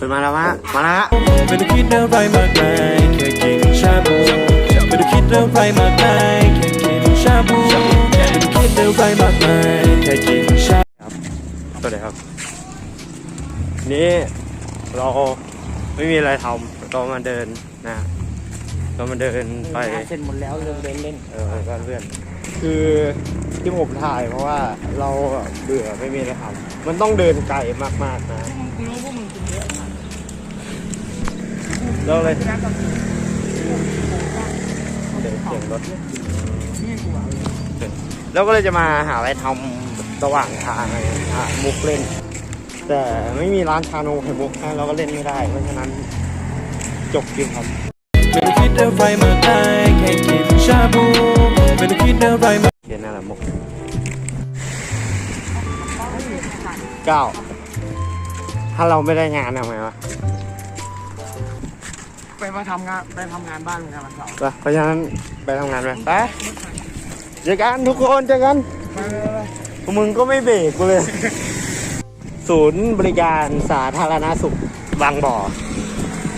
เป็นมาแล้วฮะมาแล้วฮะไม่ต้องคิดอะไรมากมายแค่กินชาบูไม่ต้องคิดอะไรมากมายแค่กินชาบูไม่ต้องคิดอะไรมากมายแค่กินชาสวัสดีครับ นี่เราไม่มีอะไรทำก็มาเดินนะก็มาเดินไปเสร็จหมดแล้วเรื่องเดินเล่นเออก็เลื่อนคือที่ผมถ่ายเพราะว่าเราเบื่อไม่มีอะไรทำมันต้องเดินไกลมากๆนะรู้พวกมึงกิน เยอะเราเลยเดินเสียงรถนี่กูอะแล้วก็เลยจะมาหาอะไรทำระหว่างทางอะไรหามุกเล่น แต่ไม่มีร้านชานมไข่มุกนะเราก็เล่นไม่ได้ เพราะฉะนั้นจบเกมครับไม่ต้องคิดอะไรมากมายแค่กินชาบูไม่ต้องคิดอะไรมากเขียนอะไรมุกเก้าถ้าเราไม่ได้งานทำไงวะ ไปมาทำงานไปทำงานบ้านมึงนะวันเสาร์ไปเพราะฉะนั้นไปทำงานไปไปเจอกันทุกคนเจอกันไปไปไปพวกมึงก็ไม่เบรกกูเลย ศูนย์บริการสาธารณสุขบางบ่อ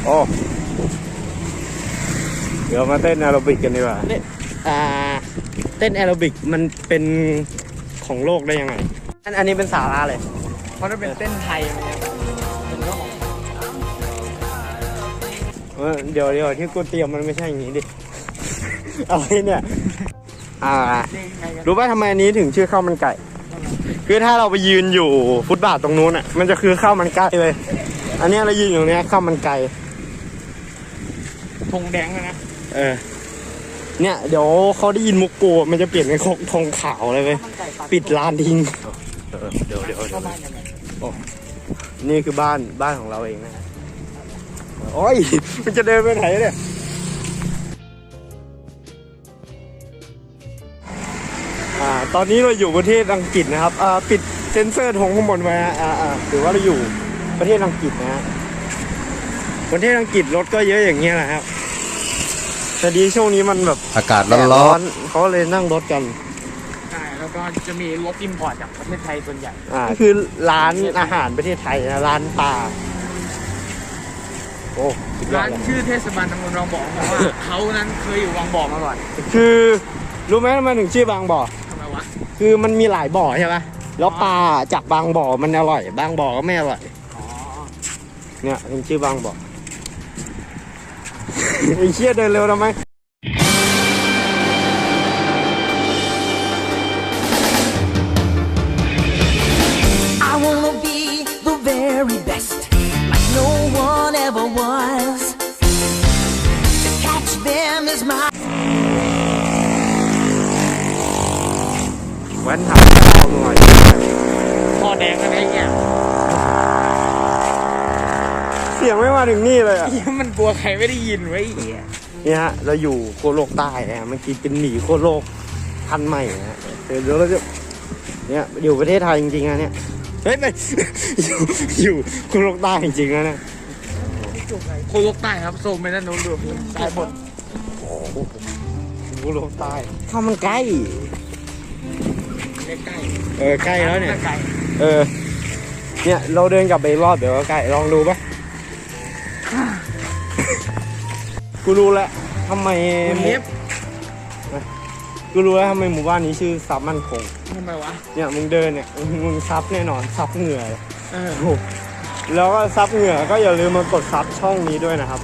โอ้เดี๋ยวมาเต้นแอโรบิกกันดีกว่าอ่า เต้นแอโรบิกมันเป็นของโลกได้ยังไง อันอันนี้เป็นสาระเลย เพราะถ้าเป็นเต้นไทย เออเดี๋ยวเดี๋ยวที่กูเตรียมมันไม่ใช่อย่างนี้ดิ อะไรเนี่ย อ่านี่ไงกันรู้ป่ะทำไมอันนี้ถึงชื่อข้าวมันไก่ คือถ้าเราไปยืนอยู่ฟุตบาทตรงนู้นอะ มันจะคือข้าวมันไก่เลย อันเนี้ยเรายืนอยู่ตรงเนี้ยข้าวมันไก่ธงแดงเลยนะ เออ เนี่ย เดี๋ยวเขาได้ยินมุกกูมันจะเปลี่ยนเป็นธงขาวเลยเว้ยมันไก่ปักปิดร้านทิ้งเดี๋ยวเดี๋ยวเข้าบ้านยังไงนี่คือบ้านบ้านของเราเองนะฮะ โอ้ย มันจะเดินไปไหนเนี่ยอ่าตอนนี้เราอยู่ประเทศอังกฤษนะครับอ่าปิดเซนเซอร์ธงข้างบนไว้ฮะอ่าอ่าถือว่าเราอยู่ประเทศอังกฤษนะฮะประเทศอังกฤษรถก็เยอะอย่างเงี้ยแหละครับแต่ดีช่วงนี้มันแบบอากาศแดดร้อนเขาเลยนั่งรถกันใช่แล้วก็จะมีรถอิมพอร์ตจากประเทศไทยส่วนใหญ่อ่าคือร้านอาหารประเทศไทยนะร้านปลา โอ้สุดยอร้าดนเลยชื่อเทศบาลตำบลวังบ่อเพราะว่า เขานั้นเคยอยู่วังบ่อมาก่อนคือรู้ไหมทำไมถึงชื่อบางบ่อ ทำไมวะคือมันมีหลายบ่อใช่ปะแล้วปลาจากบางบ่อมันอร่อย บางบ่อก็ไม่อร่อย อ๋อเนี่ยถึงชื่อบางบ่อ ไอ้เชี่ยเดินเร็วทำไม I wanna be the very best, like no one ever was. To catch them is my แว้นถามเราหน่อยคอแดงอะไรเงี้ยเสียงไม่มาถึงนี่เลยอะเหี้ยมันกลัวใครไม่ได้ยินไว้ยไอ้เหี้ยเนี่ยฮะเราอยู่โคโลกใต้นะฮะเมื่อกี้เป็นหมีโคโลกพันธุ์ใหม่นะฮะเดี๋ยวเราจะเนี่ยอยู่ประเทศไทยจริงๆนะเนี่ย เฮ้ยไม่อยู่อยู่โคโลกใต้จริงๆนะเนี่ย โคโลกใต้ครับโซมไปด้านโน้นดูใต้บนโคโลกใต้ข้าวมันไก่ใกล้เออใกล้แล้วเนี่ย ใกล้เออ เนี่ยเราเดินกลับไปอีกรอบเดี๋ยวก็ใกล้ลองดูปะกูรู้แล้วทำไมเล็บกูรู้แล้วทำไมหมู่บ้านนี้ชื่อซับมั่นคงทำไมวะ เนี่ยมึงเดินเนี่ยมึงซับแน่นอนซับเหงื่อเออโอ้โห แล้วก็ซับเหงื่อก็อย่าลืมมากดซับช่องนี้ด้วยนะครับ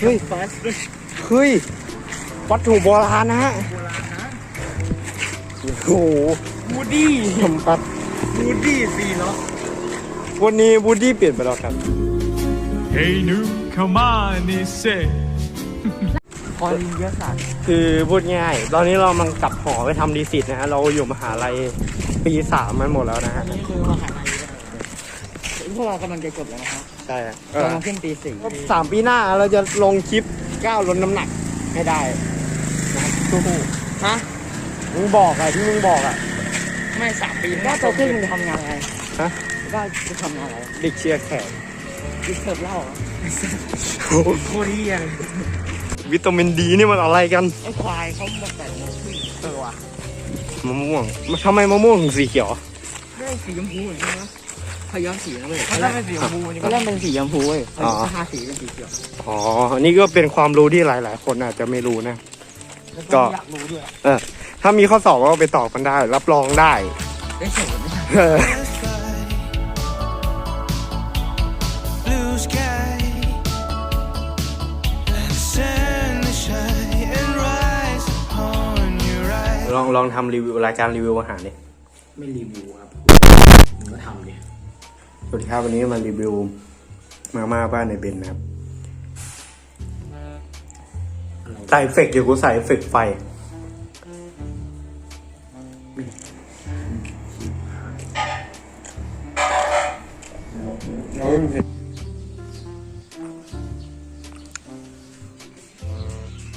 เฮ้ยฟาสด้วยเฮ้ยวัตถุโบราณนะฮะโบราณนะโอ้โหบูดี้สมบัติบูดี้สี่เนาะวันนี้บูดดี้เปลี่ยนไปแล้วครับ Hey new come on and say คอลินเยอะสัตว์คือพูดง่าย ตอนนี้เรากำลังกลับหอไปทำดีสิทธ์นะฮะ เราอยู่มหาลัยปีสามมันหมดแล้วนะอัฮะนนี้คือมหาลัย พวกเรากำลังจะจบแล้วนะครับใช่ฮะกำลังขึ้นปีสี่สามปีหน้าเราจะลงคลิปก้าวลดน้ำหนักให้ได้นะครับสู้ฮะๆมึงบอกอะที่มึงบอกอะไม่สามปีก็โตขึ้นมึงจะทำงานอะไรฮะก็จะทำงานอะไรเด็กเชียร์แขกดิสเทิร์บเหล้าเหรอโคตรเฮียเลยวิตามินดีนี่มันอะไรกันไอ้ควายเขาบอกแต่โมขึ้นเออว่ะมะม่วงทำไมมะม่วงถึงสีเขียวไม่ได้สีชมพูเหมือนกันนะ เขาย้อมสีแล้วเลยเขาเล่นเป็นสีชมพูนี่ก็เล่นเป็นสีชมพูเว้ยเขาอ๋อ ทาสีเป็นสีเขียวอ๋ออันนี้ก็เป็นความรู้ที่หลายๆ คนอาจจะไม่รู้นะแล้วก็ อยากรู้ด้วยเออถ้ามีข้อสอบก็ไปตอบกันได้ รับรองได้ ได้เฉยไม่ใช่เออ Blue sky Let the sun shine and rise upon your eyes ลองลองทำรีวิวรายการรีวิวอาหารดิ ไม่รีวิวครับผมก็ทำดิ สวัสดีครับวันนี้มารีวิวมาม่าบ้านในเบนนะครับใส่เอฟเฟกต์อยู่กูใส่เอฟเฟกต์ไฟ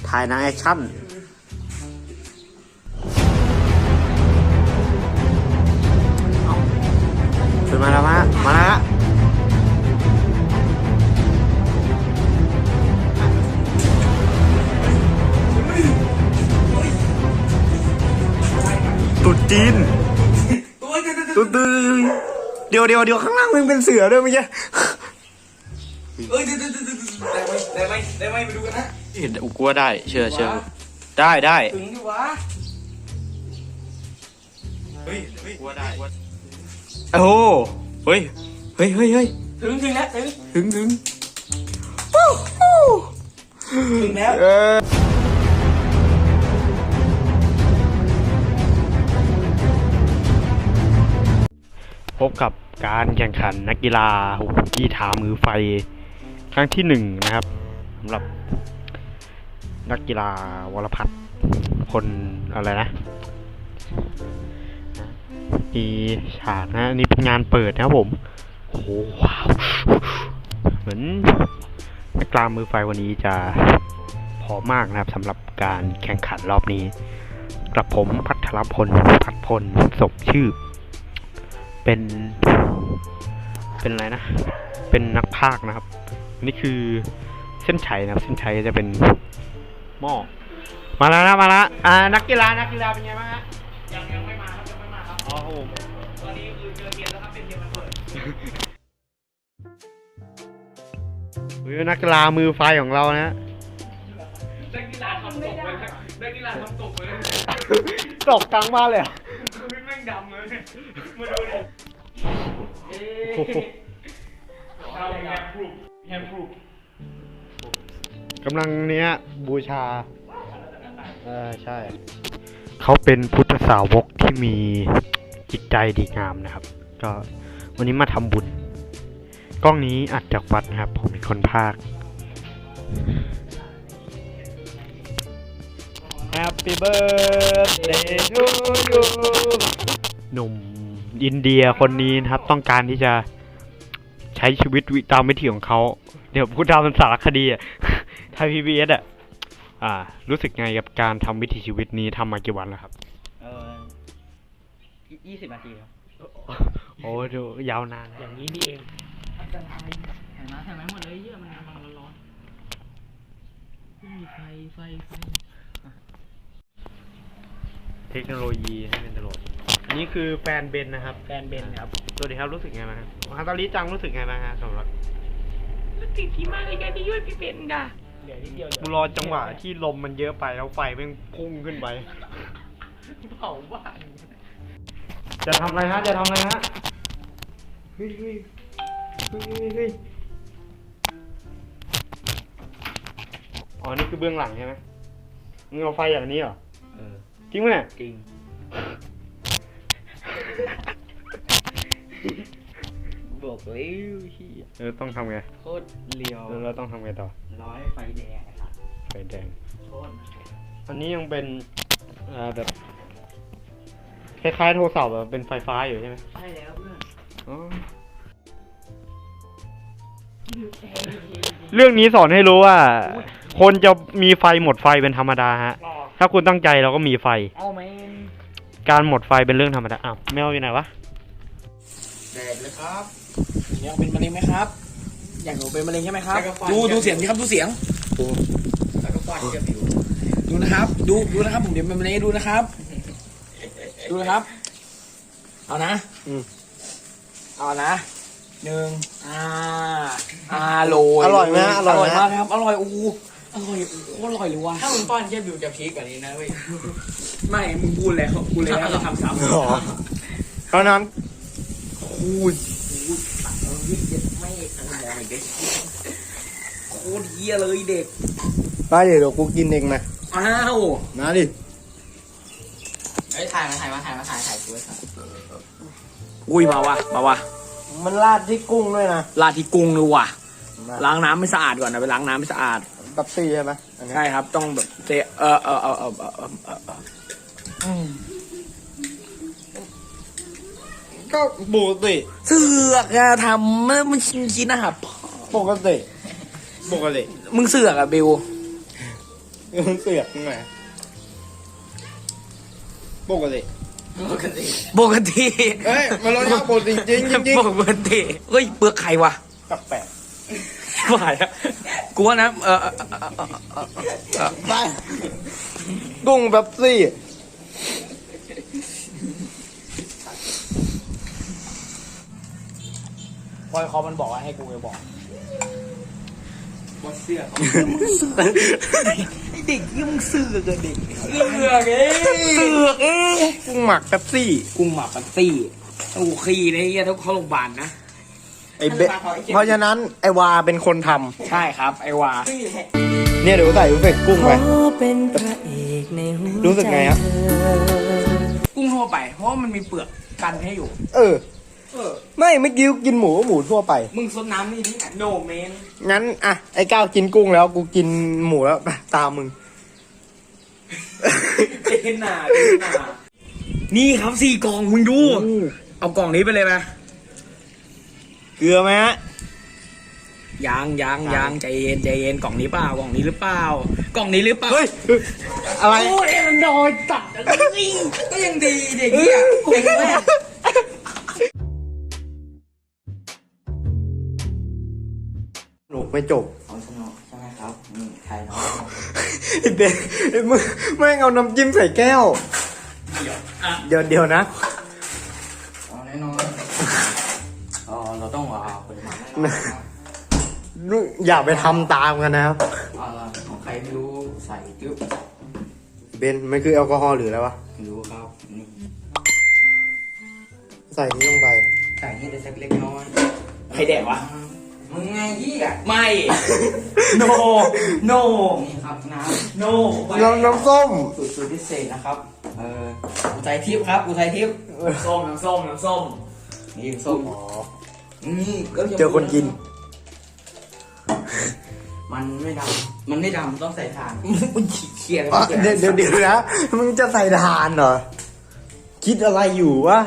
ถ่ายหนังแอคชั่น มาล้วมามาแล้วตุดจีนตุดตุดเดี๋ยวเดี๋ยวเดี๋ยวข้างล่างมันเป็นเสือด้วยเมื่อกี้เอ้ยได้ไหมได้ไหมได้ไหมไปดูกันนะเห็นกูว่าได้ เชื่อเชื่อได้ได้ถึงดิวะกูว่าได้โอ้โเฮ้ย เฮ้ยเฮ้ยเฮ้ยถึงถึงแล้วถึงถึงถึงถึงแล้วเออพบกับการแข่งขันนักกีฬากีฬามือไฟ ครั้งที่หนึ่งนะครับสำหรับนักกีฬาวรพัฒน์คนอะไรนะ มีฉากนะนี่เป็นงานเปิดนะครับผมโอ้โหว้าวเหมือนกกีฬามือไฟวันนี้จะพอมากนะครับสำหรับการแข่งขันรอบนี้กระผมพัทรพลพัทพลสมชื่อ เป็น เป็นอะไรนะ เป็นนักพากนะครับ นี่คือเส้นชัยนะครับ เส้นชัยจะเป็นหม้อมาแล้วนะมาแล้วอ่านักกีฬานักกีฬาเป็นไงบ้างฮะ มาครับอ๋อครับผมตอนนี้คือเจอเกมแล้วครับเป็นเกมมันเปิดเฮ้ยนักกีฬามือไฟของเรานะนักกีฬาทำตกเลยนักกีฬาทำตกเลยตกกลางบ้านเลยเหรอคือแม่งดำเลยมาดูดิเอ๊ะโอ้โหเอาแฮมพรูฟแฮมพรูฟกำลังเนี้ยบูชาเออใช่ เขาเป็นพุทธสาวกที่มี จิตใจดีงามนะครับ ก็วันนี้มาทำบุญ กล้องนี้อัดจากวัดนะครับ ผมเป็นคนภาค Happy birthday to you หนุ่มอินเดียคนนี้นะครับ ต้องการที่จะใช้ชีวิตวิตามวิถีของเขาเดี๋ยวพูดตามเป็นสารคดีอะไทยพีบีเอสอะอ่า รู้สึกไงกับการทำวิถีชีวิตนี้ทำมากี่วันแล้วครับเออ ยี่สิบนาทีครับโอ้ดูยาวนานอย่างนี้นี่เองอันตรายเห็นไหมเห็นไหมหมดเลยเยอะมันกำลังร้อนๆไม่มีไฟไฟไฟเทคโนโลยีให้เป็นตลอดอันนี้คือแฟนเบนนะครับ แฟนเบนครับสวัสดีครับรู้สึกไงบ้างครับฮาตาลิจังรู้สึกไงบ้างครับสำหรับติดที่มาในการที่ช่วยพี่เบนด่ะเหลือนิดเดียวกูรอจังหวะที่ลมมันเยอะไปแล้วไฟแม่งพุ่งขึ้นไปเผาบ้าน จะทำอะไรฮะ จะทำอะไรฮะเฮ้ยเฮ้ยเฮ้ยเฮ้ยเฮ้ยอ๋อ นี่คือเบื้องหลังใช่ไหมมึงเอาไฟอย่างนี้เหรอ เออ จริงไหมเนี่ยจริง บอกเลยเฮียเออต้องทำไงโคตรเลียวแล้วเราต้องทำไงต่อ ร้อยไฟแดงไอ้สัสไฟแดง โคตรอันนี้ยังเป็นเอ่อแบบ คล้ายๆโทรศัพท์อะเป็นไฟฟ้าอยู่ใช่ไหมใช่แล้วเพื่อนอ๋อเรื่องนี้สอนให้รู้ว่า คนจะมีไฟหมดไฟเป็นธรรมดาฮะ รอถ้าคุณตั้งใจเราก็มีไฟ เอาไหมการหมดไฟเป็นเรื่องธรรมดา อ้าวแมวอยู่ไหนวะ แดดเลยครับอยากเป็นมะเร็งไหมครับ อยากหนูเป็นมะเร็งใช่ไหมครับ ดูดูเสียงดิครับดูเสียง แล้วก็ฟาดเจ็บอยู่ ดูนะครับ ดูดูนะครับผมเดี๋ยวเป็นมะเร็งให้ดูนะครับ ดูนะครับ เอานะอืม เอานะหนึ่งอ่าอร่อยอร่อยไหมอร่อยไหม มากครับ อร่อยอู้อร่อยโคตรอร่อยเลยว่ะถ้ามึงป้อนเทียบอยู่จะพีกกว่านี้นะเว้ย ไม่มึงพูดแล้วพูดแล้วจะทำซ้ำอ๋อเพราะนั้นคูณไม่มองอีกเด็กโคตรเยี่ยเลยเด็กไปเดี๋ยวกูกินเองนะอ้าว มาดิเฮ้ยถ่าย มาถ่ายมาถ่ายมาถ่ายถ่ายกูไว้ถ่ายอุ้ยมาวะมาวะมันราดที่กุ้งด้วยนะลาดที่กุ้งเลยว่ะ ล้างน้ำไม่สะอาดก่อนนะไปล้างน้ำไม่สะอาดตับซี่ใช่ไหมอันนี้ใช่ครับ ต้องแบบเตะเออเออเออเออเออเออเออเออก็ปกติเสือกอะทำมันมันชินชินนะครับ ปกติปกติมึงเสือกอะบิว มันเสือกยังไง ปกติปกติปกติเอ้ยมันรสชาติปกติจริงจริงปกติเฮ้ยเปลือกไข่วะแปลกว่าอะกูว่านะเออเออเออเออเออเออๆไปกุ้งแบบซี่พอยคอมันบอกว่าให้กูจะบอก บอสเสื้อไอเด็กยี่มึงเสือกอะเด็กเสื้อเอ้ยเสือกเอ้ยกุ้งหมักแบบซี่กุ้งหมักปันตี้โอ้ขี้นะเฮียต้องเข้าโรงพยาบาลนะไอเบะเพราะฉะนั้นไอวาเป็นคนทำใช่ครับ ไอวา เนี่ยเดี๋ยวใส่เอฟเฟกต์กุ้งไปเป็นพระเอกในหัวรู้สึกไงครับใจเธอกุ้งทั่วไป เพราะว่ามันมีเปลือกกันให้อยู่ เออ ไม่เมื่อกี้กินหมูก็หมูทั่วไป มึงซดน้ำนี่ที่ไหนโนเมนงั้นอะไอ้ก้าวกินกุ้งแล้วกูกินหมูแล้วไปตามมึง เจนหนาเจนหนานี่ครับสี่กล่องมึงดู เอากล่องนี้ไปเลยไหมเกลือไหมฮะยังยังยังใจเย็นใจเย็นกล่องนี้เปล่ากล่องนี้หรือเปล่ากล่องนี้หรือเปล่าเฮ้ย อะไร โอ้ยมันดอยตัดก็ยังดีเด็กเนี่ยเด็กแม่ จบเอาสนุกใช่ไหมครับนี่ถ่ายน้องไอ้เด็กไอ้มึงแม่งเอาน้ำจิ้มใส่แก้วเดี๋ยวเดี๋ยวนะ เอาแน่นอนอ๋อเราต้องเอาปริมาณแน่นอนนะครับอย่าไปทำตามกันนะครับ เอาละของใครไม่รู้ใส่จึ๊บเบนมันคือแอลกอฮอล์หรืออะไรวะ ไม่รู้ครับนี่ใส่นี้ลงไป ใส่ให้ได้สักเล็กน้อยใครแดกวะมึง ไงยี่อะไม่ no no นี่ครับน้ no น้ำน้ำส้มำสูตรสูตรพิเศษนะครับ เอออุทัยทิพย์ครับ อุทัยทิพย์น้ำส้มน้ำส้มน้ำส้มนี่ส้มนี่ก็ยังเจอคนกิน มันไม่ดำมันไม่ดำต้องใส่ถ่านมึงเขียนอะเดี๋ยวเดี๋ยวเดี๋ยวนะมึงจะใส่ทานเหรอ คิดอะไรอยู่วะ